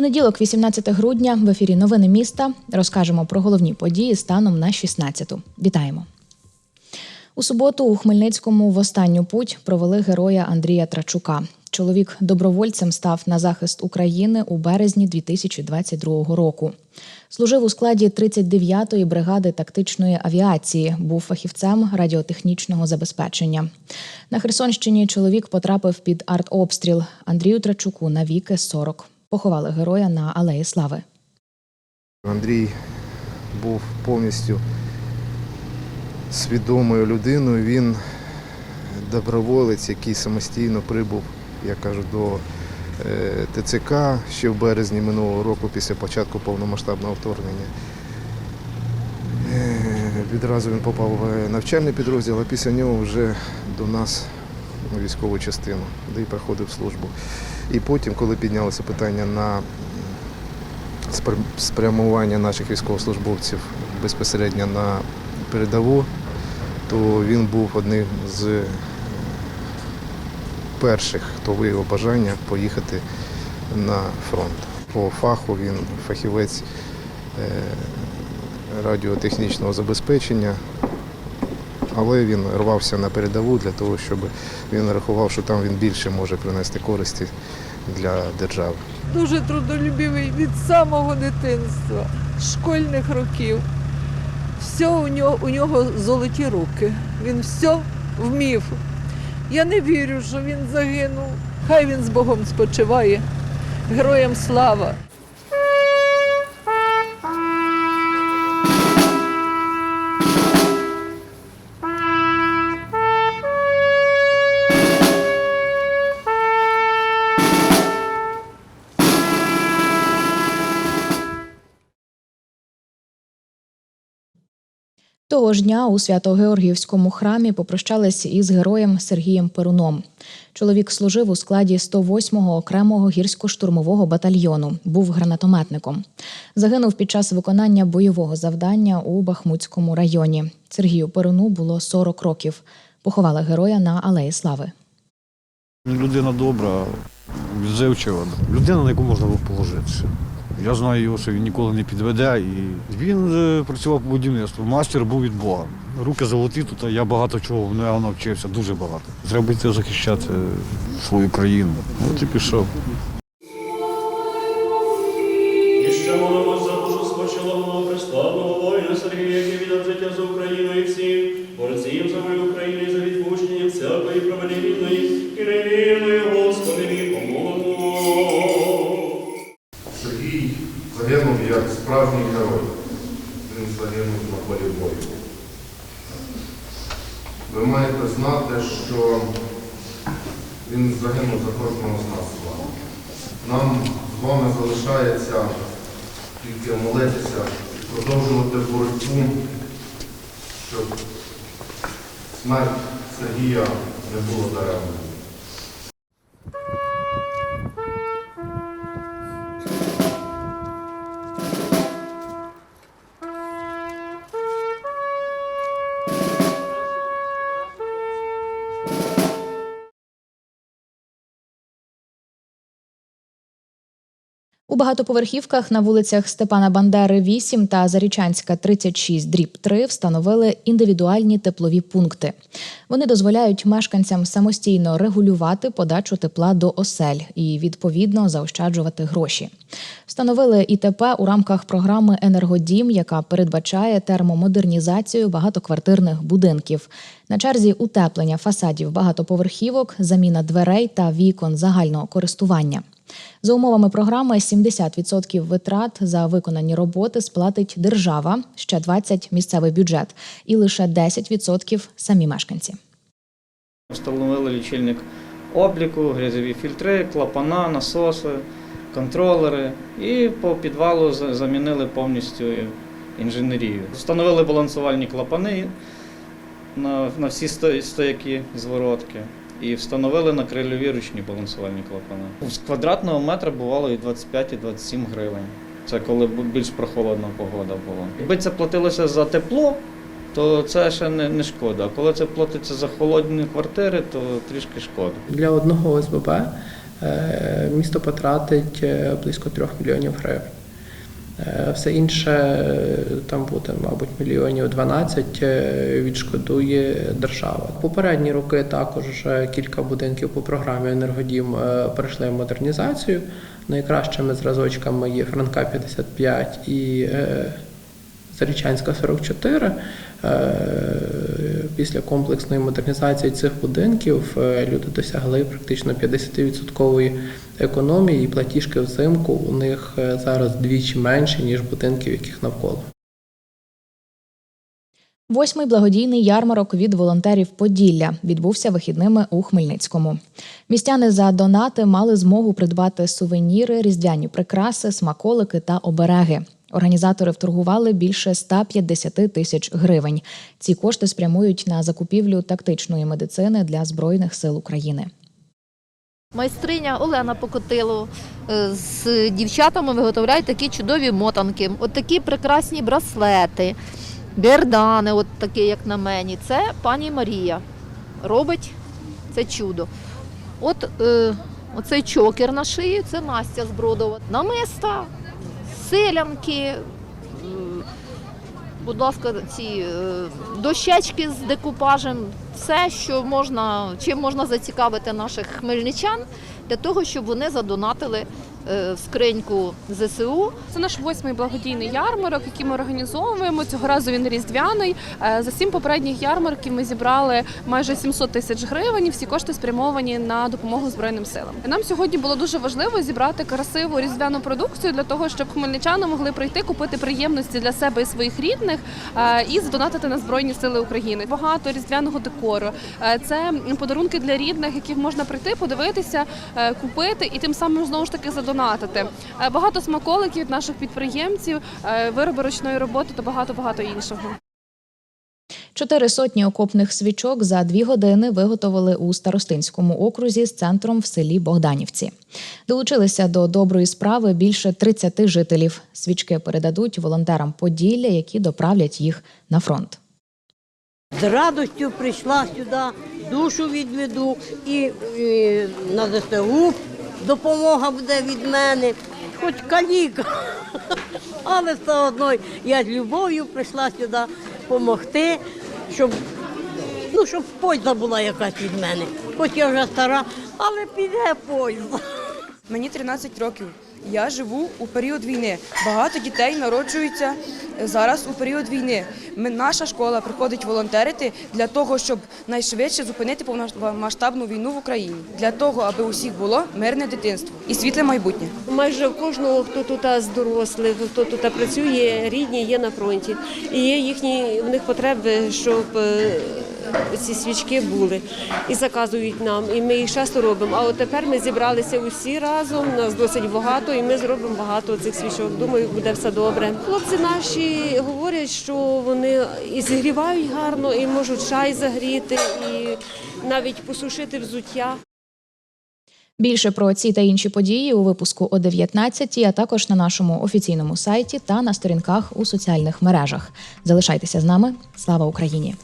Понеділок, 18 грудня, в ефірі Новини міста розкажемо про головні події станом на 16-ту. Вітаємо. У суботу у Хмельницькому в останню путь провели героя Андрія Трачука. Чоловік добровольцем став на захист України у березні 2022 року. Служив у складі 39-ї бригади тактичної авіації, був фахівцем радіотехнічного забезпечення. На Херсонщині чоловік потрапив під артобстріл Андрію Трачуку на віки 40. Поховали героя на Алеї Слави. Андрій був повністю свідомою людиною. Він доброволець, який самостійно прибув, я кажу, до е, ТЦК ще в березні минулого року після початку повномасштабного вторгнення. Е, Відразу він попав в навчальний підрозділ, а після нього вже до нас у військову частину, де й проходив службу. І потім, коли піднялося питання на спрямування наших військовослужбовців безпосередньо на передову, то він був одним з перших, хто виявив бажання поїхати на фронт. По фаху він фахівець е, радіотехнічного забезпечення, але він рвався на передову для того, щоб він рахував, що там він більше може принести користі для держави. дуже трудолюбивий від самого дитинства, школьних років. Все у нього, у нього золоті руки. Він все вмів. Я не вірю, що він загинув. Хай він з Богом спочиває. Героям слава! Того ж дня у Свято-Георгіївському храмі попрощались із героєм Сергієм Перуном. Чоловік служив у складі 108-го окремого гірсько-штурмового батальйону, був гранатометником. Загинув під час виконання бойового завдання у Бахмутському районі. Сергію Перуну було 40 років. Поховали героя на Алеї Слави. Людина добра, відзивчива. Людина, на яку можна було положитися. Я знаю його, що він ніколи не підведе. І він е, працював по будівництву. Мастер був від Бога. Руки золоті а я багато чого в нього навчився, дуже багато. Треба йти захищати свою країну. От і пішов. І який віддав за Україну і всіх, борців за мою Україну і за відпущення всякої провини рідної і Ви маєте знати, що він загинув за кожного з нас. Нам з вами залишається тільки молитися продовжувати боротьбу, щоб смерть Сергія не була даремною. У багатоповерхівках на вулицях Степана Бандери 8 та Зарічанська 36 дріб 3 встановили індивідуальні теплові пункти. Вони дозволяють мешканцям самостійно регулювати подачу тепла до осель і відповідно заощаджувати гроші. Встановили ІТП у рамках програми Енергодім, яка передбачає термомодернізацію багатоквартирних будинків. На черзі утеплення фасадів багатоповерхівок, заміна дверей та вікон загального користування. За умовами програми 70% витрат за виконані роботи сплатить держава, ще 20% – місцевий бюджет і лише 10% – самі мешканці. Встановили лічильник обліку, грязові фільтри, клапана, насоси, контролери і по підвалу за- замінили повністю інженерію. Встановили балансувальні клапани на, всі сто- стояки зворотки. І встановили на крильові ручні балансувальні клапани. З квадратного метра бувало і 25, і 27 гривень. Це коли більш прохолодна погода була. Якби це платилося за тепло, то це ще не, не шкода. А коли це платиться за холодні квартири, то трішки шкода. Для одного ОСББ е, місто потратить е, близько 3 мільйонів гривень. Е, Все інше е, там буде, мабуть, мільйонів 12 е, відшкодує держава. Попередні роки також кілька будинків по програмі Енергодім пройшли модернізацію. Найкращими зразочками є Франка 55 і Зарічанська 44. Після комплексної модернізації цих будинків е, люди досягли практично 50% економії, і платіжки взимку у них е, зараз двічі менші, ніж будинків, яких навколо. Восьмий благодійний ярмарок від волонтерів Поділля відбувся вихідними у Хмельницькому. Містяни за донати мали змогу придбати сувеніри, різдвяні прикраси, смаколики та обереги. Організатори вторгували більше 150 тисяч гривень. Ці кошти спрямують на закупівлю тактичної медицини для збройних сил України. Майстриня Олена Покотило е, з дівчатами виготовляють такі чудові мотанки, от такі прекрасні браслети, бердани, от такі, як на мені. Це пані Марія робить це чудо. От е, оцей чокер на шиї це Настя Збродова. Намиста, силянки, е, будь ласка, ці е, дощечки з декупажем, все, що можна, чим можна зацікавити наших хмельничан для того, щоб вони задонатили в скриньку ЗСУ. Це наш восьмий благодійний ярмарок, який ми організовуємо. Цього разу він різдвяний. Е, За сім попередніх ярмарків ми зібрали майже 700 тисяч гривень. Всі кошти спрямовані на допомогу збройним силам. Нам сьогодні було дуже важливо зібрати красиву різдвяну продукцію для того, щоб хмельничани могли прийти купити приємності для себе і своїх рідних е, і задонатити на збройні сили України. Багато різдвяного декору. Е, Це подарунки для рідних, яких можна прийти, подивитися, е, купити і тим самим знову ж таки задонатити. Е, Багато смаколиків від наших підприємців, е, вироби ручної роботи та багато багато іншого. Чотири сотні окопних свічок за дві години виготовили у старостинському окрузі з центром в селі Богданівці. Долучилися до доброї справи більше 30 жителів. Свічки передадуть волонтерам Поділля, які доправлять їх на фронт. З радістю прийшла сюди, душу відведу і, і на ЗСУ допомога буде від мене, хоч каліка. Але все одно я з любов'ю прийшла сюди допомогти, щоб, ну, щоб польза була якась від мене. Хоч я вже стара, але піде польза. Мені 13 років. Я живу у період війни. Багато дітей народжуються зараз у період війни. Ми, наша школа приходить волонтерити для того, щоб найшвидше зупинити повномасштабну війну в Україні, для того, аби у всіх було мирне дитинство і світле майбутнє. Майже в кожного, хто тут з дорослих, хто тут працює, рідні є на фронті. І є їхні в них потреби, щоб е, ці свічки були і заказують нам. І ми їх часто робимо. А от тепер ми зібралися усі разом. Нас досить багато, і ми зробимо багато цих свічок. Думаю, буде все добре. Хлопці наші говорять, що вони і зігрівають гарно, і можуть чай загріти, і навіть посушити взуття. Більше про ці та інші події у випуску о 19, а також на нашому офіційному сайті та на сторінках у соціальних мережах. Залишайтеся з нами. Слава Україні!